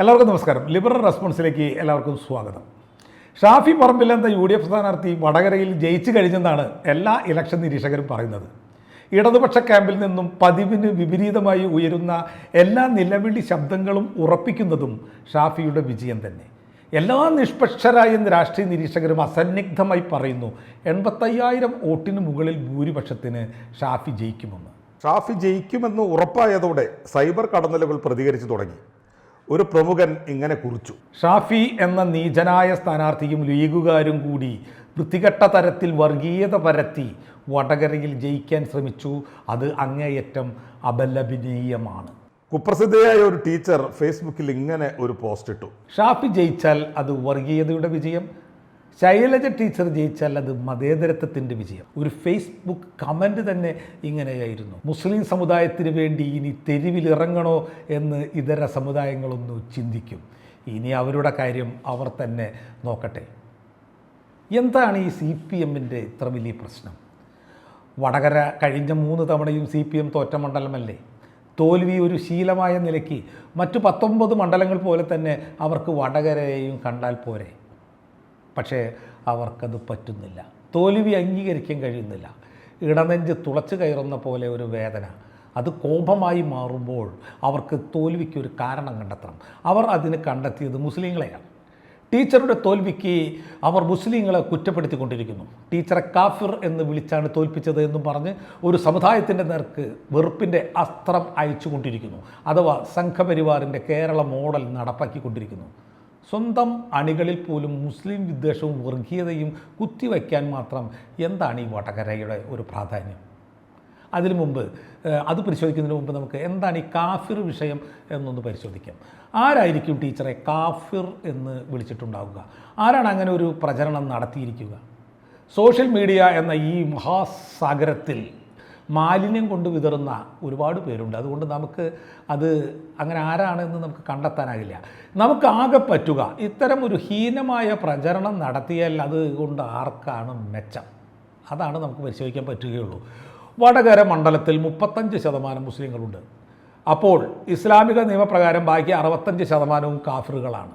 എല്ലാവർക്കും നമസ്കാരം. ലിബറൽ റെസ്പോൺസിലേക്ക് എല്ലാവർക്കും സ്വാഗതം. ഷാഫി പറമ്പിൽ എന്ന യു ഡി എഫ് സ്ഥാനാർത്ഥി വടകരയിൽ ജയിച്ചു കഴിഞ്ഞെന്നാണ് എല്ലാ ഇലക്ഷൻ നിരീക്ഷകരും പറയുന്നത്. ഇടതുപക്ഷ ക്യാമ്പിൽ നിന്നും പതിവിന് വിപരീതമായി ഉയരുന്ന എല്ലാ നിലവിളി ശബ്ദങ്ങളും ഉറപ്പിക്കുന്നതും ഷാഫിയുടെ വിജയം തന്നെ. എല്ലാ നിഷ്പക്ഷരായ രാഷ്ട്രീയ നിരീക്ഷകരും അസന്നിഗ്ധമായി പറയുന്നു എൺപത്തയ്യായിരം വോട്ടിന് മുകളിൽ ഭൂരിപക്ഷത്തിന് ഷാഫി ജയിക്കുമെന്ന്. ഷാഫി ജയിക്കുമെന്ന് ഉറപ്പായതോടെ സൈബർ കടന്നലുകൾ പ്രതികരിച്ചു തുടങ്ങി. ഒരു പ്രമുഖൻ ഇങ്ങനെ കുറിച്ചു. ഷാഫി എന്ന നീചനായ സ്ഥാനാർത്ഥിയും ലീഗുകാരും കൂടി വൃത്തികെട്ട തരത്തിൽ വർഗീയത പരത്തി വടകരയിൽ ജയിക്കാൻ ശ്രമിച്ചു. അത് അങ്ങേയറ്റം അപലപനീയമാണ്. കുപ്രസിദ്ധയായ ഒരു ടീച്ചർ ഫേസ്ബുക്കിൽ ഇങ്ങനെ ഒരു പോസ്റ്റ് ഇട്ടു ഷാഫി ജയിച്ചാൽ അത് വർഗീയതയുടെ വിജയം ശൈലജ ടീച്ചർ ജയിച്ചാൽ അത് മതേതരത്വത്തിന്റെ വിജയം. ഒരു ഫേസ്ബുക്ക് കമന്റ് തന്നെ ഇങ്ങനെയായിരുന്നു. മുസ്ലിം സമുദായത്തിന് വേണ്ടി ഇനി തെരുവിലിറങ്ങണോ എന്ന് ഇതര സമുദായങ്ങളൊന്ന് ചിന്തിക്കും. ഇനി അവരുടെ കാര്യം അവർ തന്നെ നോക്കട്ടെ. എന്താണ് ഈ സി പി എമ്മിന്റെ ഇത്ര വലിയ പ്രശ്നം? വടകര കഴിഞ്ഞ മൂന്ന് തവണയും സി പി എം തോറ്റ മണ്ഡലമല്ലേ? തോൽവി ഒരു ശീലമായ നിലയ്ക്ക് മറ്റു പത്തൊമ്പത് മണ്ഡലങ്ങൾ പോലെ തന്നെ അവർക്ക് വടകരയെയും കണ്ടാൽ പോരെ? പക്ഷേ അവർക്കത് പറ്റുന്നില്ല. തോൽവി അംഗീകരിക്കാൻ കഴിയുന്നില്ല. ഇടനെഞ്ച് തുളച്ചു കയറുന്ന പോലെ ഒരു വേദന. അത് കോപമായി മാറുമ്പോൾ അവർക്ക് തോൽവിക്ക് ഒരു കാരണം കണ്ടെത്തണം. അവർ അതിന് കണ്ടെത്തിയത് മുസ്ലിങ്ങളെയാണ്. ടീച്ചറുടെ തോൽവിക്ക് അവർ മുസ്ലിങ്ങളെ കുറ്റപ്പെടുത്തിക്കൊണ്ടിരിക്കുന്നു. ടീച്ചറെ കാഫിർ എന്ന് വിളിച്ചാണ് തോൽപ്പിച്ചത് എന്നും പറഞ്ഞ് ഒരു സമുദായത്തിന്റെ നേർക്ക് വെറുപ്പിന്റെ അസ്ത്രം അയച്ചുകൊണ്ടിരിക്കുന്നു. അഥവാ സംഘപരിവാറിന്റെ കേരള മോഡൽ നടപ്പാക്കിക്കൊണ്ടിരിക്കുന്നു. സ്വന്തം അണികളിൽ പോലും മുസ്ലിം വിദ്വേഷവും വർഗീയതയും കുത്തിവയ്ക്കാൻ മാത്രം എന്താണ് ഈ വടകരയുടെ ഒരു പ്രാധാന്യം? അതിനു മുമ്പ് അത് പരിശോധിക്കുന്നതിന് മുമ്പ് നമുക്ക് എന്താണ് ഈ കാഫിർ വിഷയം എന്നൊന്ന് പരിശോധിക്കാം. ആരായിരിക്കും ടീച്ചറെ കാഫിർ എന്ന് വിളിച്ചിട്ടുണ്ടാവുക? ആരാണ് അങ്ങനെ ഒരു പ്രചരണം നടത്തിയിരിക്കുക? സോഷ്യൽ മീഡിയ എന്ന ഈ മഹാസാഗരത്തിൽ മാലിന്യം കൊണ്ട് വിതറുന്ന ഒരുപാട് പേരുണ്ട്. അതുകൊണ്ട് നമുക്ക് അത് അങ്ങനെ ആരാണെന്ന് നമുക്ക് കണ്ടെത്താനാകില്ല. നമുക്ക് ആകെ പറ്റുക ഇത്തരം ഒരു ഹീനമായ പ്രചരണം നടത്തിയാൽ അതുകൊണ്ട് ആർക്കാണ് മെച്ചം? അതാണ് നമുക്ക് പരിശോധിക്കാൻ പറ്റുകയുള്ളൂ. വടകര മണ്ഡലത്തിൽ മുപ്പത്തഞ്ച് ശതമാനം മുസ്ലിങ്ങളുണ്ട്. അപ്പോൾ ഇസ്ലാമിക നിയമപ്രകാരം ബാക്കി അറുപത്തഞ്ച് ശതമാനവും കാഫിറുകളാണ്.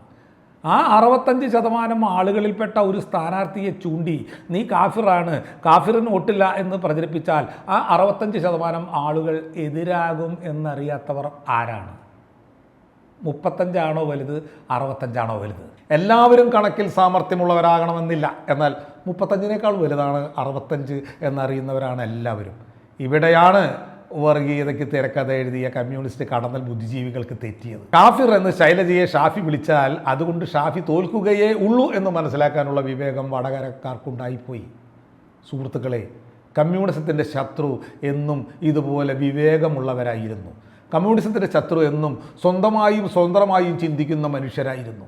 ആ അറുപത്തഞ്ച് ശതമാനം ആളുകളിൽപ്പെട്ട ഒരു സ്ഥാനാർത്ഥിയെ ചൂണ്ടി നീ കാഫിറാണ് കാഫിറിന് ഒട്ടില്ല എന്ന് പ്രചരിപ്പിച്ചാൽ ആ അറുപത്തഞ്ച് ശതമാനം ആളുകൾ എതിരാകും എന്നറിയാത്തവർ ആരാണ്? മുപ്പത്തഞ്ചാണോ വലുത് അറുപത്തഞ്ചാണോ വലുത്? എല്ലാവരും കണക്കിൽ സാമർഥ്യമുള്ളവരാകണമെന്നില്ല. എന്നാൽ മുപ്പത്തഞ്ചിനേക്കാൾ വലുതാണ് അറുപത്തഞ്ച് എന്നറിയുന്നവരാണ് എല്ലാവരും. ഇവിടെയാണ് വർഗീയതയ്ക്ക് തിരക്കഥ എഴുതിയ കമ്മ്യൂണിസ്റ്റ് കടന്നൽ ബുദ്ധിജീവികൾക്ക് തെറ്റിയത്. ഷാഫിർ എന്ന് ശൈലജയെ ഷാഫി വിളിച്ചാൽ അതുകൊണ്ട് ഷാഫി തോൽക്കുകയേ ഉള്ളൂ എന്ന് മനസ്സിലാക്കാനുള്ള വിവേകം വടകരക്കാർക്കുണ്ടായിപ്പോയി. സുഹൃത്തുക്കളെ കമ്മ്യൂണിസത്തിന്റെ ശത്രു എന്നും ഇതുപോലെ വിവേകമുള്ളവരായിരുന്നു. കമ്മ്യൂണിസത്തിന്റെ ശത്രു എന്നും സ്വന്തമായും സ്വതന്ത്രമായും ചിന്തിക്കുന്ന മനുഷ്യരായിരുന്നു.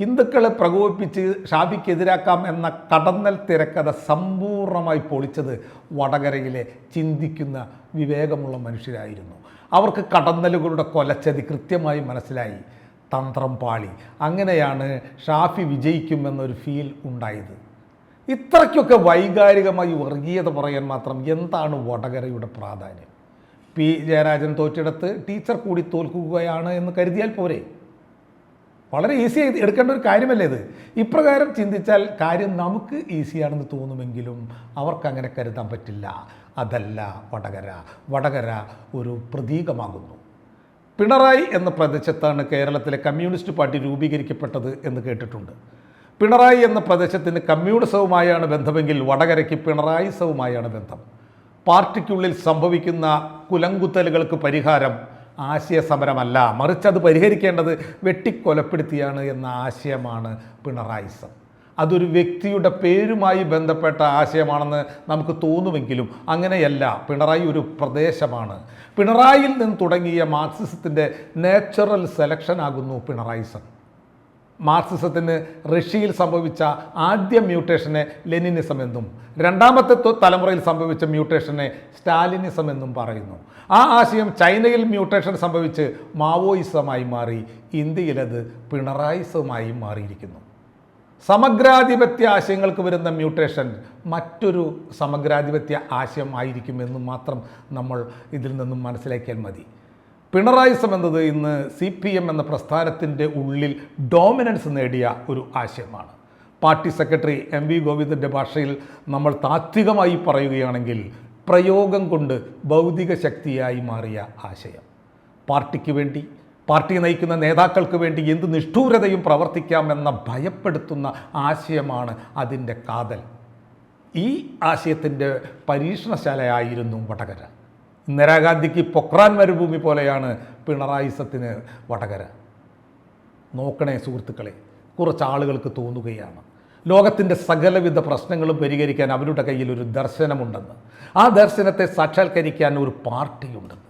ഹിന്ദുക്കളെ പ്രകോപിപ്പിച്ച് ഷാഫിക്കെതിരാക്കാം എന്ന കടന്നൽ തിരക്കഥ സമ്പൂർണമായി പൊളിച്ചത് വടകരയിലെ ചിന്തിക്കുന്ന വിവേകമുള്ള മനുഷ്യരായിരുന്നു. അവർക്ക് കടന്നലുകളുടെ കൊലച്ചതി കൃത്യമായി മനസ്സിലായി. തന്ത്രം പാളി. അങ്ങനെയാണ് ഷാഫി വിജയിക്കുമെന്നൊരു ഫീൽ ഉണ്ടായത്. ഇത്രയ്ക്കൊക്കെ വൈകാരികമായി വർഗീയത പറയാൻ മാത്രം എന്താണ് വടകരയുടെ പ്രാധാന്യം? പി. ജയരാജൻ തോറ്റിടത്ത് ടീച്ചർ കൂടി തോൽക്കുകയാണ് എന്ന് കരുതിയാൽ പോരെ? വളരെ ഈസി എടുക്കേണ്ട ഒരു കാര്യമല്ലേ ഇത്? ഇപ്രകാരം ചിന്തിച്ചാൽ കാര്യം നമുക്ക് ഈസിയാണെന്ന് തോന്നുമെങ്കിലും അവർക്ക് അങ്ങനെ കരുതാൻ പറ്റില്ല. അതല്ല വടകര. വടകര ഒരു പ്രതീകമാകുന്നു. പിണറായി എന്ന പ്രദേശത്താണ് കേരളത്തിലെ കമ്മ്യൂണിസ്റ്റ് പാർട്ടി രൂപീകരിക്കപ്പെട്ടത് എന്ന് കേട്ടിട്ടുണ്ട്. പിണറായി എന്ന പ്രദേശത്തിന് കമ്മ്യൂണിസവുമായാണ് ബന്ധമെങ്കിൽ വടകരയ്ക്ക് പിണറായിസവുമായാണ് ബന്ധം. പാർട്ടിക്കുള്ളിൽ സംഭവിക്കുന്ന കുലങ്കുത്തലുകൾക്ക് പരിഹാരം ആശയ സമരമല്ല മറിച്ച് അത് പരിഹരിക്കേണ്ടത് വെട്ടിക്കൊലപ്പെടുത്തിയാണ് എന്ന ആശയമാണ് പിണറായിസം. അതൊരു വ്യക്തിയുടെ പേരുമായി ബന്ധപ്പെട്ട ആശയമാണെന്ന് നമുക്ക് തോന്നുമെങ്കിലും അങ്ങനെയല്ല. പിണറായി ഒരു പ്രദേശമാണ്. പിണറായിൽ നിന്ന് തുടങ്ങിയ മാർക്സിസത്തിന്റെ നാച്ചുറൽ സെലക്ഷൻ ആകുന്നു പിണറായിസം. മാർക്സിസത്തിന് റഷ്യയിൽ സംഭവിച്ച ആദ്യ മ്യൂട്ടേഷനെ ലെനിനിസം എന്നും രണ്ടാമത്തെ തലമുറയിൽ സംഭവിച്ച മ്യൂട്ടേഷനെ സ്റ്റാലിനിസം എന്നും പറയുന്നു. ആ ആശയം ചൈനയിൽ മ്യൂട്ടേഷൻ സംഭവിച്ച് മാവോയിസമായി മാറി ഇന്ത്യയിലത് പിണറായിസമായി മാറിയിരിക്കുന്നു. സമഗ്രാധിപത്യ ആശയങ്ങൾക്ക് വരുന്ന മ്യൂട്ടേഷൻ മറ്റൊരു സമഗ്രാധിപത്യ ആശയം ആയിരിക്കുമെന്ന് മാത്രം നമ്മൾ ഇതിൽ നിന്നും മനസ്സിലാക്കിയാൽ മതി. പിണറായിസം എന്നത് ഇന്ന് സി പി എം എന്ന പ്രസ്ഥാനത്തിന്റെ ഉള്ളിൽ ഡോമിനൻസ് നേടിയ ഒരു ആശയമാണ്. പാർട്ടി സെക്രട്ടറി എം വി ഗോവിന്ദന്റെ ഭാഷയിൽ നമ്മൾ താത്വികമായി പറയുകയാണെങ്കിൽ പ്രയോഗം കൊണ്ട് ഭൗതിക ശക്തിയായി മാറിയ ആശയം. പാർട്ടിക്ക് വേണ്ടി പാർട്ടി നയിക്കുന്ന നേതാക്കൾക്ക് വേണ്ടി എന്ത് നിഷ്ഠൂരതയും പ്രവർത്തിക്കാമെന്ന ഭയപ്പെടുത്തുന്ന ആശയമാണ് അതിന്റെ കാതൽ. ഈ ആശയത്തിന്റെ പരീക്ഷണശാലയായിരുന്നു വടകര. ഇന്ദിരാഗാന്ധിക്ക് പൊക്രാൻ മരുഭൂമി പോലെയാണ് പിണറായി സത്തിന് വടകര. നോക്കണേ സുഹൃത്തുക്കളെ കുറച്ച് ആളുകൾക്ക് തോന്നുകയാണ്. ലോകത്തിന്റെ സകലവിധ പ്രശ്നങ്ങളും പരിഹരിക്കാൻ അവരുടെ കയ്യിൽ ഒരു ദർശനമുണ്ടെന്ന്. ആ ദർശനത്തെ സാക്ഷാത്കരിക്കാൻ ഒരു പാർട്ടിയുണ്ടെന്ന്.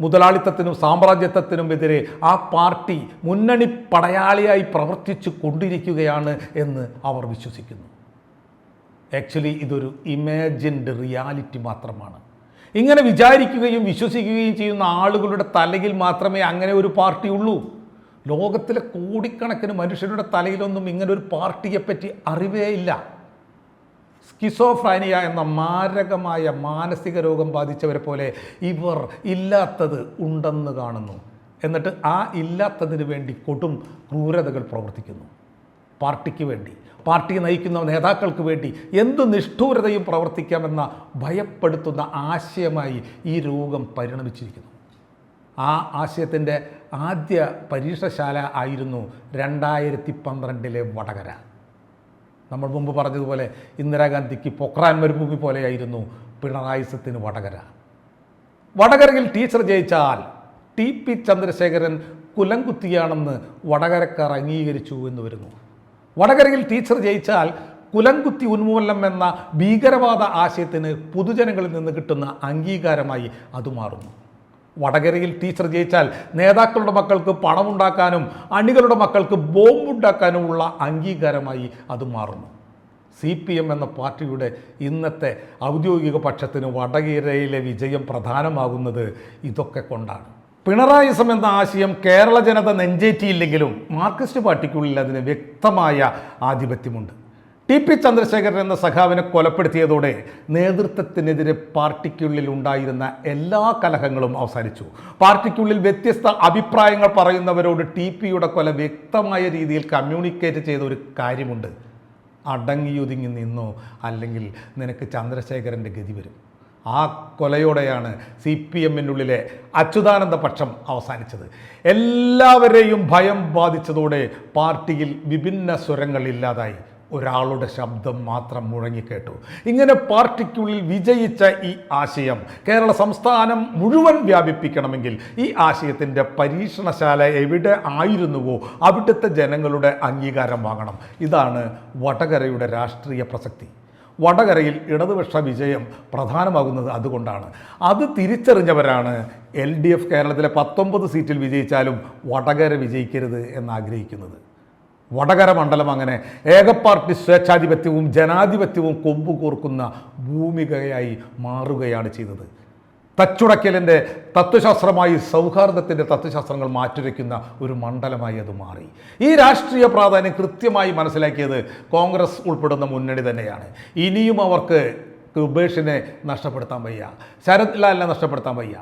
മുതലാളിത്തത്തിനും സാമ്രാജ്യത്വത്തിനും എതിരെ ആ പാർട്ടി മുന്നണി പടയാളിയായി പ്രവർത്തിച്ചു കൊണ്ടിരിക്കുകയാണ് എന്ന് അവർ വിശ്വസിക്കുന്നു. ആക്ച്വലി ഇതൊരു ഇമാജിൻഡ് റിയാലിറ്റി മാത്രമാണ്. ഇങ്ങനെ വിചാരിക്കുകയും വിശ്വസിക്കുകയും ചെയ്യുന്ന ആളുകളുടെ തലയിൽ മാത്രമേ അങ്ങനെ ഒരു പാർട്ടി ഉള്ളൂ. ലോകത്തിലെ കോടിക്കണക്കിന് മനുഷ്യരുടെ തലയിലൊന്നും ഇങ്ങനെ ഒരു പാർട്ടിയെപ്പറ്റി അറിവേ ഇല്ല. സ്കിസോഫ്രാനിയ എന്ന മാരകമായ മാനസിക രോഗം ബാധിച്ചവരെ പോലെ ഇവർ ഇല്ലാത്തത് ഉണ്ടെന്ന് കാണുന്നു. എന്നിട്ട് ആ ഇല്ലാത്തതിന് വേണ്ടി കൊടും ക്രൂരതകൾ പ്രവർത്തിക്കുന്നു. പാർട്ടിക്ക് വേണ്ടി പാർട്ടി നയിക്കുന്ന നേതാക്കൾക്ക് വേണ്ടി എന്ത് നിഷ്ഠൂരതയും പ്രവർത്തിക്കാമെന്ന ഭയപ്പെടുത്തുന്ന ആശയമായി ഈ രോഗം പരിണമിച്ചിരിക്കുന്നു. ആ ആശയത്തിന്റെ ആദ്യ പരീക്ഷശാല ആയിരുന്നു രണ്ടായിരത്തി പന്ത്രണ്ടിലെ വടകര. നമ്മൾ മുമ്പ് പറഞ്ഞതുപോലെ ഇന്ദിരാഗാന്ധിക്ക് പൊക്രാൻ മരുഭൂമി പോലെയായിരുന്നു പിണറായിസത്തിന് വടകര. വടകരയിൽ ടീച്ചർ ജയിച്ചാൽ ടി പി ചന്ദ്രശേഖരൻ കുലംകുത്തിയാണെന്ന് വടകരക്കാർ അംഗീകരിച്ചു എന്ന് വരുന്നു. വടകരയിൽ ടീച്ചർ ജയിച്ചാൽ കുലംകുത്തി ഉന്മൂലനം എന്ന ഭീകരവാദ ആശയത്തിന് പൊതുജനങ്ങളിൽ നിന്ന് കിട്ടുന്ന അംഗീകാരമായി അത് മാറുന്നു. വടകരയിൽ ടീച്ചർ ജയിച്ചാൽ നേതാക്കളുടെ മക്കൾക്ക് പണമുണ്ടാക്കാനും അണികളുടെ മക്കൾക്ക് ബോംബുണ്ടാക്കാനുമുള്ള അംഗീകാരമായി അത് മാറുന്നു. സി പി എം എന്ന പാർട്ടിയുടെ ഇന്നത്തെ ഔദ്യോഗിക പക്ഷത്തിന് വടകരയിലെ വിജയം പ്രധാനമാകുന്നത് ഇതൊക്കെ കൊണ്ടാണ്. പിണറായിസം എന്ന ആശയം കേരള ജനത നെഞ്ചേറ്റിയില്ലെങ്കിലും മാർക്സിസ്റ്റ് പാർട്ടിക്കുള്ളിൽ അതിന് വ്യക്തമായ ആധിപത്യമുണ്ട്. ടി പി ചന്ദ്രശേഖരൻ എന്ന സഖാവിനെ കൊലപ്പെടുത്തിയതോടെ നേതൃത്വത്തിനെതിരെ പാർട്ടിക്കുള്ളിൽ ഉണ്ടായിരുന്ന എല്ലാ കലഹങ്ങളും അവസാനിച്ചു. പാർട്ടിക്കുള്ളിൽ വ്യത്യസ്ത അഭിപ്രായങ്ങൾ പറയുന്നവരോട് ടി പിയുടെ കൊല വ്യക്തമായ രീതിയിൽ കമ്മ്യൂണിക്കേറ്റ് ചെയ്ത ഒരു കാര്യമുണ്ട്. അടങ്ങിയൊതുങ്ങി നിന്നോ? അല്ലെങ്കിൽ നിനക്ക് ചന്ദ്രശേഖരന്റെ ഗതി വരും? ആ കൊലയോടെയാണ് സി പി എമ്മിനുള്ളിലെ അച്യുതാനന്ദ പക്ഷം അവസാനിച്ചത്. എല്ലാവരെയും ഭയം ബാധിച്ചതോടെ പാർട്ടിയിൽ വിഭിന്ന സ്വരങ്ങൾ ഇല്ലാതായി. ഒരാളുടെ ശബ്ദം മാത്രം മുഴങ്ങിക്കേട്ടു. ഇങ്ങനെ പാർട്ടിക്കുള്ളിൽ വിജയിച്ച ഈ ആശയം കേരള സംസ്ഥാനം മുഴുവൻ വ്യാപിപ്പിക്കണമെങ്കിൽ ഈ ആശയത്തിന്റെ പരീക്ഷണശാല എവിടെ ആയിരുന്നുവോ അവിടുത്തെ ജനങ്ങളുടെ അംഗീകാരം വാങ്ങണം. ഇതാണ് വടകരയുടെ രാഷ്ട്രീയ പ്രസക്തി. വടകരയിൽ ഇടതുപക്ഷ വിജയം പ്രധാനമാകുന്നത് അതുകൊണ്ടാണ്. അത് തിരിച്ചറിഞ്ഞവരാണ് എൽ ഡി എഫ് കേരളത്തിലെ പത്തൊമ്പത് സീറ്റിൽ വിജയിച്ചാലും വടകര വിജയിക്കരുത് എന്നാഗ്രഹിക്കുന്നത്. വടകര മണ്ഡലം അങ്ങനെ ഏകപാർട്ടി സ്വേച്ഛാധിപത്യവും ജനാധിപത്യവും കൊമ്പു കോർക്കുന്ന ഭൂമികയായി മാറുകയാണ് ചെയ്തത്. തച്ചുടക്കലിന്റെ തത്വശാസ്ത്രമായി സൗഹാർദ്ദത്തിന്റെ തത്വശാസ്ത്രങ്ങൾ മാറ്റുരയ്ക്കുന്ന ഒരു മണ്ഡലമായി അത് മാറി. ഈ രാഷ്ട്രീയ പ്രാധാന്യം കൃത്യമായി മനസ്സിലാക്കിയത് കോൺഗ്രസ് ഉൾപ്പെടുന്ന മുന്നണി തന്നെയാണ്. ഇനിയും അവർക്ക് കൃപേഷിനെ നഷ്ടപ്പെടുത്താൻ വയ്യ. ശരത് ലാലിനെ നഷ്ടപ്പെടുത്താൻ വയ്യ.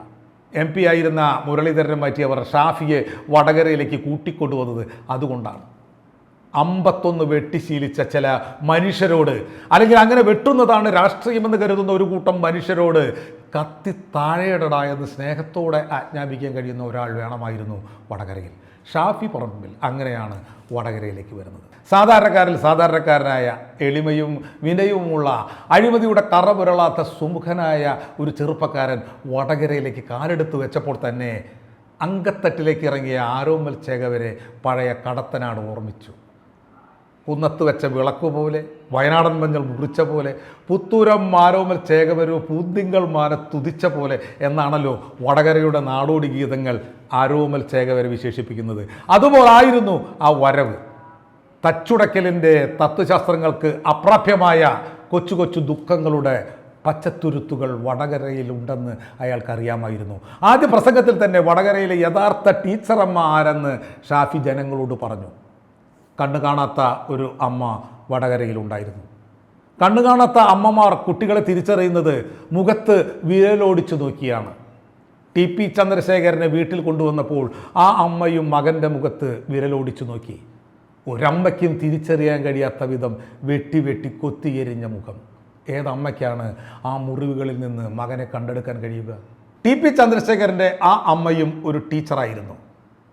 എം പി ആയിരുന്ന മുരളീധരനെ മാറ്റിയവർ ഷാഫിയെ വടകരയിലേക്ക് കൂട്ടിക്കൊണ്ടുവന്നത് അതുകൊണ്ടാണ്. അമ്പത്തൊന്ന് വെട്ടിശീലിച്ച ചില മനുഷ്യരോട്. അല്ലെങ്കിൽ അങ്ങനെ വെട്ടുന്നതാണ് രാഷ്ട്രീയമെന്ന് കരുതുന്ന ഒരു കൂട്ടം മനുഷ്യരോട് കത്തി താഴെയിടടാ എന്ന് സ്നേഹത്തോടെ ആജ്ഞാപിക്കാൻ കഴിയുന്ന ഒരാൾ വേണമായിരുന്നു വടകരയിൽ. ഷാഫി പറമ്പിൽ അങ്ങനെയാണ് വടകരയിലേക്ക് വരുന്നത്. സാധാരണക്കാരിൽ സാധാരണക്കാരനായ എളിമയും വിനയവുമുള്ള അഴിമതിയുടെ കറ പുരളാത്ത സുമുഖനായ ഒരു ചെറുപ്പക്കാരൻ വടകരയിലേക്ക് കാലെടുത്ത് വെച്ചപ്പോൾ തന്നെ അങ്കത്തട്ടിലേക്ക് ഇറങ്ങിയ ആരോമൽ ചേകവരെ പഴയ കടത്തനാട് ഓർമ്മിച്ചു. കുന്നത്ത് വെച്ച വിളക്ക് പോലെ വയനാടൻ മഞ്ഞൾ മുറിച്ച പോലെ പുത്തൂരം മാരോമൽ ചേകവരോ പൂന്തിങ്കൾ മാന തുതിച്ച പോലെ എന്നാണല്ലോ വടകരയുടെ നാടോടി ഗീതങ്ങൾ ആരോമൽ ചേകവരെ വിശേഷിപ്പിക്കുന്നത്. അതുപോലായിരുന്നു ആ വരവ്. തച്ചുടക്കലിന്റെ തത്വശാസ്ത്രങ്ങൾക്ക് അപ്രാപ്യമായ കൊച്ചു കൊച്ചു ദുഃഖങ്ങളുടെ പച്ചത്തുരുത്തുകൾ വടകരയിലുണ്ടെന്ന് അയാൾക്കറിയാമായിരുന്നു. ആദ്യ പ്രസംഗത്തിൽ തന്നെ വടകരയിലെ യഥാർത്ഥ ടീച്ചറമ്മ ആരെന്ന് ഷാഫി ജനങ്ങളോട് പറഞ്ഞു. കണ്ണു കാണാത്ത ഒരു അമ്മ വടകരയിലുണ്ടായിരുന്നു കണ്ണു കാണാത്ത അമ്മമാർ കുട്ടികളെ തിരിച്ചറിയുന്നത് മുഖത്ത് വിരലോടിച്ചു നോക്കിയാണ്. ടി പി ചന്ദ്രശേഖരനെ വീട്ടിൽ കൊണ്ടുവന്നപ്പോൾ ആ അമ്മയും മകന്റെ മുഖത്ത് വിരലോടിച്ചു നോക്കി. ഒരമ്മയ്ക്കും തിരിച്ചറിയാൻ കഴിയാത്ത വിധം വെട്ടി വെട്ടി കൊത്തിയെരിഞ്ഞ മുഖം. ഏതമ്മയ്ക്കാണ് ആ മുറിവുകളിൽ നിന്ന് മകനെ കണ്ടെടുക്കാൻ കഴിയുക? ടി പി ചന്ദ്രശേഖരന്റെ ആ അമ്മയും ഒരു ടീച്ചറായിരുന്നു.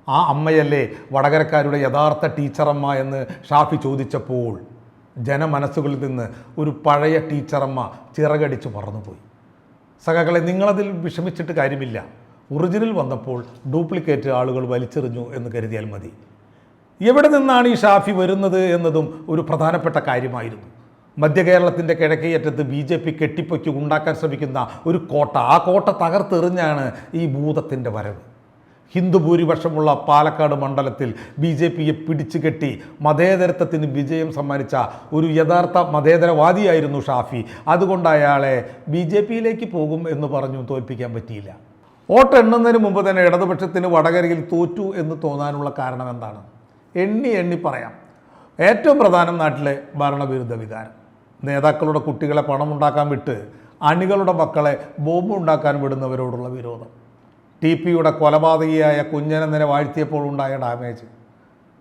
ആ അമ്മയല്ലേ വടകരക്കാരുടെ യഥാർത്ഥ ടീച്ചറമ്മ എന്ന് ഷാഫി ചോദിച്ചപ്പോൾ ജനമനസ്സുകളിൽ നിന്ന് ഒരു പഴയ ടീച്ചറമ്മ ചിറകടിച്ച് പറന്നുപോയി. സഖാക്കളെ നിങ്ങളതിൽ വിഷമിച്ചിട്ട് കാര്യമില്ല. ഒറിജിനൽ വന്നപ്പോൾ ഡ്യൂപ്ലിക്കേറ്റ് ആളുകൾ വലിച്ചെറിഞ്ഞു എന്ന് കരുതിയാൽ മതി. എവിടെ നിന്നാണ് ഈ ഷാഫി വരുന്നത് എന്നതും ഒരു പ്രധാനപ്പെട്ട കാര്യമായിരുന്നു. മധ്യകേരളത്തിന്റെ കിഴക്കേയറ്റത്ത് ബി ജെ പി കെട്ടിപ്പൊക്കി ഉണ്ടാക്കാൻ ശ്രമിക്കുന്ന ഒരു കോട്ട ആ കോട്ട തകർത്തെറിഞ്ഞാണ് ഈ ഭൂതത്തിന്റെ വരവ്. ഹിന്ദു ഭൂരിപക്ഷമുള്ള പാലക്കാട് മണ്ഡലത്തിൽ ബി ജെ പിയെ പിടിച്ചു കെട്ടി മതേതരത്വത്തിന് വിജയം സമ്മാനിച്ച ഒരു യഥാർത്ഥ മതേതരവാദിയായിരുന്നു ഷാഫി. അതുകൊണ്ട് അയാളെ ബി ജെ പിയിലേക്ക് പോകും എന്ന് പറഞ്ഞു തോൽപ്പിക്കാൻ പറ്റിയില്ല. വോട്ട് എണ്ണുന്നതിന് മുമ്പ് തന്നെ ഇടതുപക്ഷത്തിന് വടകരയിൽ തോറ്റു എന്ന് തോന്നാനുള്ള കാരണം എന്താണ്? എണ്ണി എണ്ണി പറയാം. ഏറ്റവും പ്രധാനം നാട്ടിലെ ഭരണവിരുദ്ധ വികാരം നേതാക്കളുടെ കുട്ടികളെ പണമുണ്ടാക്കാൻ വിട്ട് അണികളുടെ മക്കളെ ബോംബ് ഉണ്ടാക്കാൻ വിടുന്നവരോടുള്ള വിരോധം. ടി പിയുടെ കൊലപാതകിയായ കുഞ്ഞനന്ദനെ വാഴ്ത്തിയപ്പോൾ ഉണ്ടായ ഡാമേജ്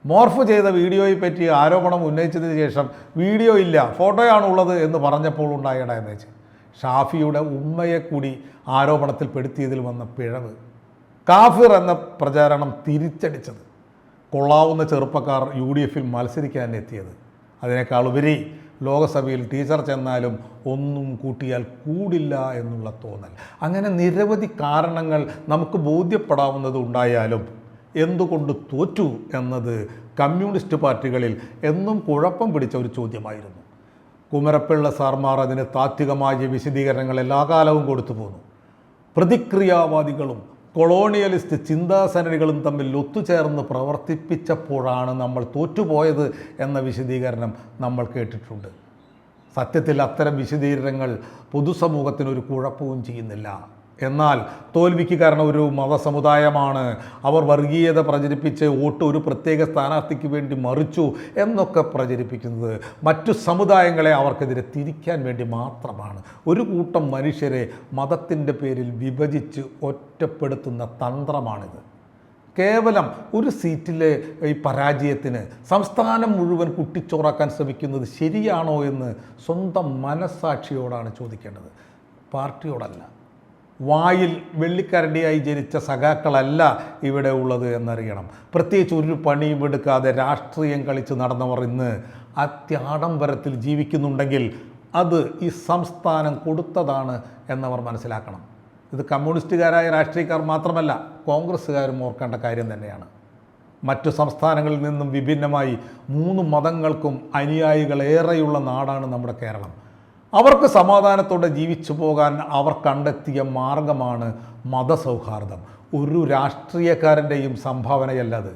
മോർഫ് ചെയ്ത വീഡിയോയെ പറ്റി ആരോപണം ഉന്നയിച്ചതിന് ശേഷം വീഡിയോ ഇല്ല ഫോട്ടോയാണുള്ളത് എന്ന് പറഞ്ഞപ്പോൾ ഉണ്ടായ ഡാമേജ് ഷാഫിയുടെ ഉമ്മയെ കൂടി ആരോപണത്തിൽ പെടുത്തിയതിൽ വന്ന പിഴവ്. കാഫിർ എന്ന പ്രചാരണം തിരിച്ചടിച്ചത്. കൊള്ളാവുന്ന ചെറുപ്പക്കാർ യു ഡി എഫിൽ മത്സരിക്കാൻ എത്തിയത്. അതിനേക്കാൾ ഉപരി ലോകസഭയിൽ ടീച്ചർ ചെന്നാലും ഒന്നും കൂട്ടിയാൽ കൂടില്ല എന്നുള്ള തോന്നൽ. അങ്ങനെ നിരവധി കാരണങ്ങൾ നമുക്ക് ബോധ്യപ്പെടാവുന്നത് ഉണ്ടായാലും എന്തുകൊണ്ട് തോറ്റു എന്നത് കമ്മ്യൂണിസ്റ്റ് പാർട്ടികളിൽ എന്നും കുഴപ്പം പിടിച്ച ഒരു ചോദ്യമായിരുന്നു. കുമരപ്പിള്ള സാർമാർ അതിന് താത്വികമായ വിശദീകരണങ്ങൾ എല്ലാ കാലവും കൊടുത്തു പോന്നു. പ്രതിക്രിയാവാദികളും കൊളോണിയലിസ്റ്റ് ചിന്താസരണികളും തമ്മിൽ ഒത്തുചേർന്ന് പ്രവർത്തിപ്പിച്ചപ്പോഴാണ് നമ്മൾ തോറ്റുപോയത് എന്ന വിശദീകരണം നമ്മൾ കേട്ടിട്ടുണ്ട്. സത്യത്തിൽ അത്തരം വിശദീകരണങ്ങൾ പൊതുസമൂഹത്തിനൊരു കുഴപ്പവും ചെയ്യുന്നില്ല. എന്നാൽ തോൽവിക്ക് കാരണം ഒരു മതസമുദായമാണ്. അവർ വർഗീയത പ്രചരിപ്പിച്ച് വോട്ട് ഒരു പ്രത്യേക സ്ഥാനാർത്ഥിക്ക് വേണ്ടി മറിച്ചു എന്നൊക്കെ പ്രചരിപ്പിക്കുന്നത് മറ്റു സമുദായങ്ങളെ അവർക്കെതിരെ തിരിക്കാൻ വേണ്ടി മാത്രമാണ്. ഒരു കൂട്ടം മനുഷ്യരെ മതത്തിന്റെ പേരിൽ വിഭജിച്ച് ഒറ്റപ്പെടുത്തുന്ന തന്ത്രമാണിത്. കേവലം ഒരു സീറ്റിലെ ഈ പരാജയത്തിന് സംസ്ഥാനം മുഴുവൻ കുട്ടിച്ചോറാക്കാൻ ശ്രമിക്കുന്നത് ശരിയാണോ എന്ന് സ്വന്തം മനസ്സാക്ഷിയോടാണ് ചോദിക്കേണ്ടത്. പാർട്ടിയോടല്ല. വായിൽ വെള്ളിക്കരടിയായി ജനിച്ച സഖാക്കളല്ല ഇവിടെ ഉള്ളത് എന്നറിയണം. പ്രത്യേകിച്ച് ഒരു പണിയും എടുക്കാതെ രാഷ്ട്രീയം കളിച്ച് നടന്നവർ ഇന്ന് അത്യാഡംബരത്തിൽ ജീവിക്കുന്നുണ്ടെങ്കിൽ അത് ഈ സംസ്ഥാനം കൊടുത്തതാണ് എന്നവർ മനസ്സിലാക്കണം. ഇത് കമ്മ്യൂണിസ്റ്റുകാരായ രാഷ്ട്രീയക്കാർ മാത്രമല്ല കോൺഗ്രസ്സുകാരും ഓർക്കേണ്ട കാര്യം തന്നെയാണ്. മറ്റു സംസ്ഥാനങ്ങളിൽ നിന്നും വിഭിന്നമായി മൂന്ന് മതങ്ങൾക്കും അനുയായികളേറെയുള്ള നാടാണ് നമ്മുടെ കേരളം. അവർക്ക് സമാധാനത്തോടെ ജീവിച്ചു പോകാൻ അവർ കണ്ടെത്തിയ മാർഗമാണ് മതസൗഹാർദ്ദം. ഒരു രാഷ്ട്രീയക്കാരന്റെയും സംഭാവനയല്ലത്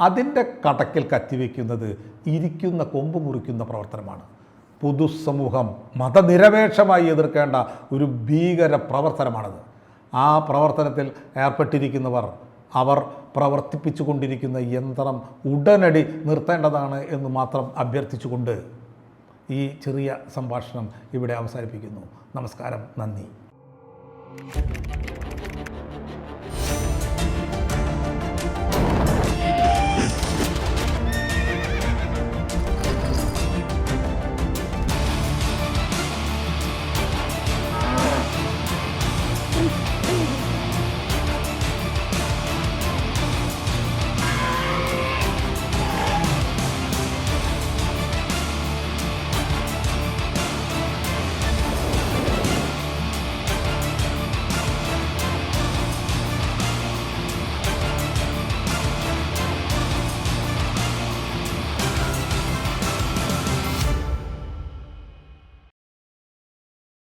അതിന്റെ കടക്കിൽ കത്തിവെക്കുന്നത് ഇരിക്കുന്ന കൊമ്പ് മുറിക്കുന്ന പ്രവർത്തനമാണ്. പൊതുസമൂഹം മതനിരപേക്ഷമായി എതിർക്കേണ്ട ഒരു ഭീകര പ്രവർത്തനമാണത്. ആ പ്രവർത്തനത്തിൽ ഏർപ്പെട്ടിരിക്കുന്നവർ അവർ പ്രവർത്തിപ്പിച്ചു കൊണ്ടിരിക്കുന്ന യന്ത്രം ഉടനടി നിർത്തേണ്ടതാണ് എന്ന് മാത്രം അഭ്യർത്ഥിച്ചുകൊണ്ട് ഈ ചെറിയ സംഭാഷണം ഇവിടെ അവസാനിപ്പിക്കുന്നു. നമസ്കാരം. നന്ദി.